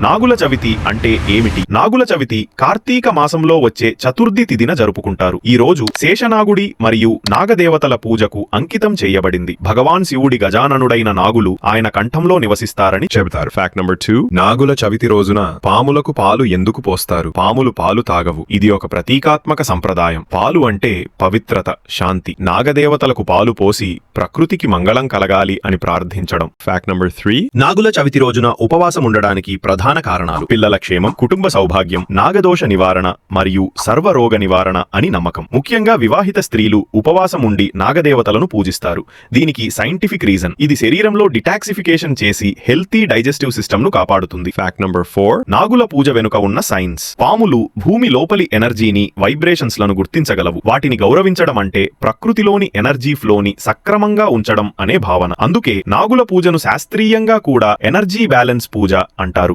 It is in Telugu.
నాగుల చవితి అంటే ఏమిటి? నాగుల చవితి కార్తీక మాసంలో వచ్చే చతుర్థి తిథిన జరుపుకుంటారు. ఈ రోజు శేషనాగుడి మరియు నాగదేవతల పూజకు అంకితం చేయబడింది. భగవాన్ శివుడి గజాననుడైన నాగులు ఆయన కంఠంలో నివసిస్తారని చెబుతారు. Fact number two Nagula Chavithi రోజున పాములకు పాలు ఎందుకు పోస్తారు? పాములు పాలు తాగవు. ఇది ఒక ప్రతీకాత్మక సంప్రదాయం. పాలు అంటే పవిత్రత శాంతి. నాగదేవతలకు పాలు పోసి ప్రకృతికి మంగళం కలగాలి అని ప్రార్థించడం. Fact number three Nagula Chavithi రోజున ఉపవాసం ఉండడానికి ప్రధాన కారణాలు. పిల్లల క్షేమం కుటుంబ సౌభాగ్యం నాగదోష నివారణ మరియు సర్వరోగ నివారణ అని నమ్మకం. ముఖ్యంగా వివాహిత స్త్రీలు ఉపవాసం ఉండి నాగదేవతలను పూజిస్తారు. దీనికి సైంటిఫిక్ రీజన్. ఇది శరీరంలో డిటాక్సిఫికేషన్ చేసి హెల్తీ డైజెస్టివ్ సిస్టమ్ను కాపాడుతుంది. ఫ్యాక్ట్ నంబర్ ఫోర్ నాగుల పూజ వెనుక ఉన్న సైన్స్. పాములు భూమి లోపలి ఎనర్జీని వైబ్రేషన్స్లను గుర్తించగలవు. వాటిని గౌరవించడం అంటే ప్రకృతిలోని ఎనర్జీ ఫ్లోని సక్రమంగా ఉంచడం అనే భావన. అందుకే నాగుల పూజను శాస్త్రీయంగా కూడా ఎనర్జీ బ్యాలెన్స్ పూజ అంటారు.